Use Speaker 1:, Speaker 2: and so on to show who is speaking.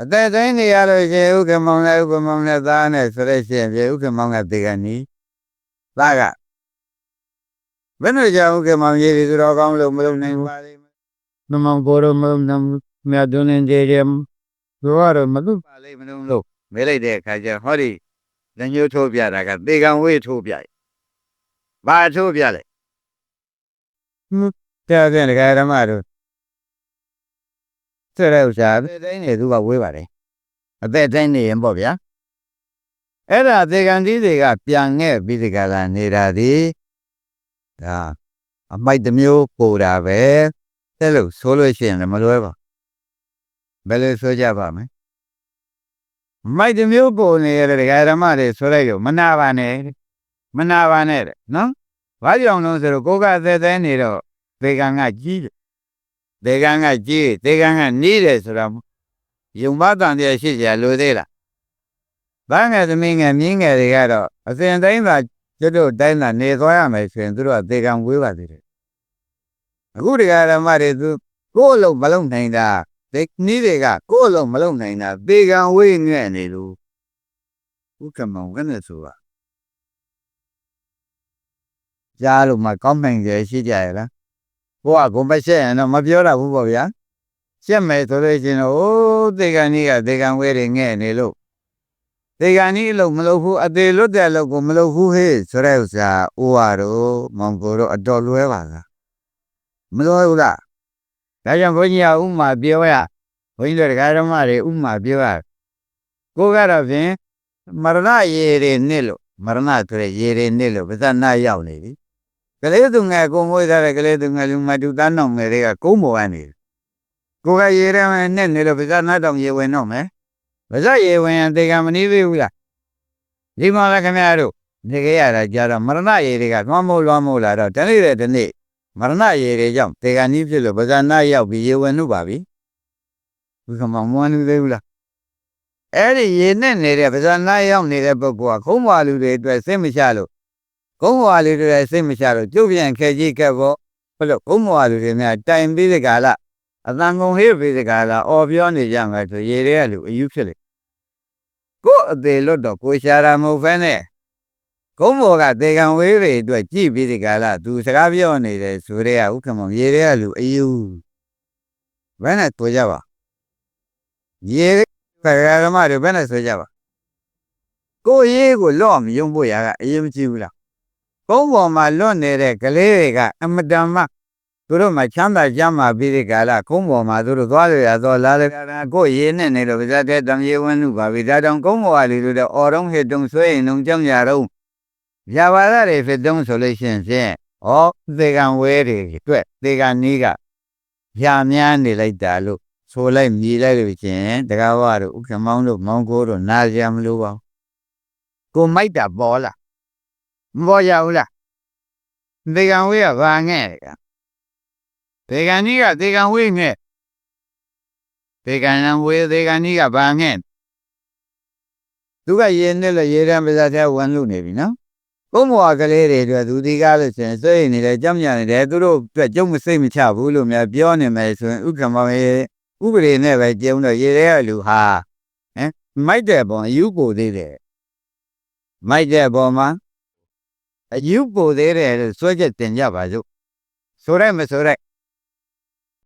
Speaker 1: အသက်သိနေရလို့ရှိရင်ဥက္ကမောင်နဲ့ဥက္ကမောင်နဲ့သားနဲ့ဆိုလို့ရှိရင်ပြေဥက္ကမောင်ကတေကန်နီးသားကဘယ်နဲ့ကြောင့်ဥက္ကမောင်ရေးပြီးသူတော်ကောင်းလို့မလုပ်နိုင်ပါလိမ့်နမောင်ကိုရမနမ်မြတ်ဒုန်နေကြမ်သူကတော့မလုပ်ပါလိမ့်မလို့မဲလိုက်တဲ့အခါကျဟောဒီလက်ညှိုးထိုးပြတာကတေကန်ဝေးထိုးပြတယ်ဘာထိုးပြလဲဟွန်းတဲ့တဲ့ဒကာဓမ္မတို့ ဆက်တဲ့ဥစ္စာအသက်တိုင်းနေသူကဝေးပါတယ်အသက်တိုင်းနေရင်ပေါ့ဗျာအဲ့ဒါသေကန်ကြီးတွေကပြန်ခဲ့ပြီးဒီကလာနေတာဒီဒါအမိုက်တစ်မျိုးပို့တာပဲတဲ့လို့ဆိုလို့ရှိရင်လည်းမလွဲပါဘယ်လိုဆိုကြပါမလဲမိုက်တစ်မျိုးပို့နေရတဲ့ဒကာဓမ္မတွေဆိုလိုက်ရောမနာပါနဲ့မနာပါနဲ့တဲ့နော်ဘာကြောင့်လဲဆိုတော့ကိုကအသက်တိုင်းနေတော့သေကန်ကကြီးတယ် သေကန်ကကြီးသေကန်ကနီးတယ်ဆိုတော့ယုံမတန်တရားရှိကြလို့သေးလားဘာငယ်သမီးငယ်မြင်းငယ်တွေကတော့အစဉ်တိုင်းသာကျွတ်တို့တိုင်းသာနေသွားရမယ်ဆိုရင်သူတို့ကသေကန်ဝေးပါသေးတယ်အခုဒီကရမတွေသူကိုယ့်အလုံးမလုံးနိုင်တာဒီနီးတွေကကိုယ့်အလုံးမလုံးနိုင်တာသေကန်ဝေးငဲ့နေလို့ဥက္ကမောင်ကနဲ့ဆိုတာကြားလို့မကောင်းနိုင်ကြရှိကြရလား ဘုရားကိုမရှက်ရင်တော့မပြောတာဘူးပေါ့ဗျာရှက်မယ်ဆိုလို့ရှိရင်တော့အိုးသေကန်ကြီးကသေကန်ဝဲတွေငဲ့နေလို့သေကန်ကြီးအလုံးမလုပ်ဘူးအသေးလွတ်တဲ့အလုပ်ကိုမလုပ်ဘူးဟေးဆိုတဲ့ဥစ္စာအိုးရတော့မောင်ကိုတော့အတော်လွဲပါလားမလွဲဘူးလားဒါကြောင့်ဘုန်းကြီးကဥမာပြောရဘုန်းကြီးတို့တရားဓမ္မတွေဥမာပြောရကိုကတော့ဖြင့်မရဏရေတွေနှစ်လို့မရဏဆိုတဲ့ရေတွေနှစ်လို့ပါဇနာရောက်နေပြီ ကလေးသူငယ်ကိုမွေးထားတဲ့ကလေးသူငယ်လူမတူတန်းတော်ငယ်တွေကကုန်းပေါ်ကနေကိုကရေထဲမှာနဲ့နေလို့ပါဇနာတောင်ရေဝင်တော့မယ်ပါဇရေဝင်ရင်တေကမနီးသေးဘူးလားဒီမှာလည်းခင်ဗျားတို့နေကြရတာကြတော့မရဏရေတွေကသွမ်းမိုးလွှမ်းမိုးလာတော့တနေ့တဲ့တနေ့မရဏရေတွေကြောင့်တေကနီးဖြစ်လို့ပါဇနာရောက်ပြီးရေဝင်နှုတ်ပါပြီဘုကမောင်မွန်းနေသေးဘူးလားအဲ့ဒီရေနဲ့နေတဲ့ပါဇနာရောက်နေတဲ့ပုဂ္ဂိုလ်ကခုံးပါလူတွေအတွက်စိတ်မချလို့ ကုန်းဘွားလေးတွေစိတ်မချလို့ကျုပ်ပြန်ခဲကြီးကက်ဖို့ဘလို့ကုန်းဘွားလူတွေများတိုင်ပြီးဒီကလာအတန်ကုန်ဟေးပြီးဒီကလာအော်ပြောနေကြမှာဆိုရေတွေကလူအယူဖြစ်လေကို့အသေးလွတ်တော့ကိုရှာတာမဟုတ်ဖဲနဲ့ကုန်းဘော်ကတေကံဝေးတွေအတွက်ကြည့်ပြီးဒီကလာသူစကားပြောနေတယ်ဆိုတဲ့ဥက္ကမောင်ရေတွေကလူအယူဘယ်နဲ့တွေ့ကြပါရေခရရမတွေဘယ်နဲ့ဆိုကြပါကိုရေးကိုလော့မယုံဖို့ရကအရင်မကြည့်ဘူးလား ကုန်းပေါ်မှာလွတ်နေတဲ့ကလေးတွေကအမတန်မှသူတို့မှချမ်းသာကြမ်းမာပြီးဒီကလာကုန်းပေါ်မှာသူတို့သွားရရတော့လာလေကရာကိုရေးနဲ့နေတော့ဗျာတဲ့တံရေဝင်းလူပါပြီဒါတောင်ကုန်းပေါ်ကလေးတို့အော်တော့ဟစ်တုံဆွဲရင်လုံးကြောင်းကြတော့ဗျာပါရတွေဖြစ်တုံးဆိုလို့ရှိရင်ဖြင့်ဩသေကံဝဲတွေအတွက်သေကံနီးကဗျာများနေလိုက်တာလို့ဆိုလိုက်မြည်လိုက်လို့ချင်းတကားဝတို့ဥက္ကမောင်းတို့မောင်းကိုတို့နာကြမလို့ပါကိုမိုက်တာပေါ်လာ မပေါ်ရဘူးလားဒေဂံဝေးကဘာငဲ့လဲကဒေဂံကြီးကဒေဂံဝေးငဲ့ဒေဂံနံဝေးဒေဂံကြီးကဘာငဲ့သူကရေနဲ့လေရေတံပါဇာတဲ့ဝန်လူနေပြီနော်ဘုံဘွားကလေးတွေအတွက်သူဒီကားလို့ဆိုရင်စိတ်နေတယ်ကြောက်ညံ့နေတယ်သူတို့အတွက်ကြုံမစိတ်မချဘူးလို့များပြောနေမယ်ဆိုရင်ဥက္ကမောင်ရေဥပဒေနဲ့ပဲကျုံတော့ရေတဲ့လူဟာဟမ်မိုက်တဲ့ပုံအယူကိုသေးတယ်မိုက်တဲ့ပုံမှာ အယူပိုသေးတယ်လို့စွဲချက်တင်ကြပါစို့ဆိုရိုက်မဆိုရိုက်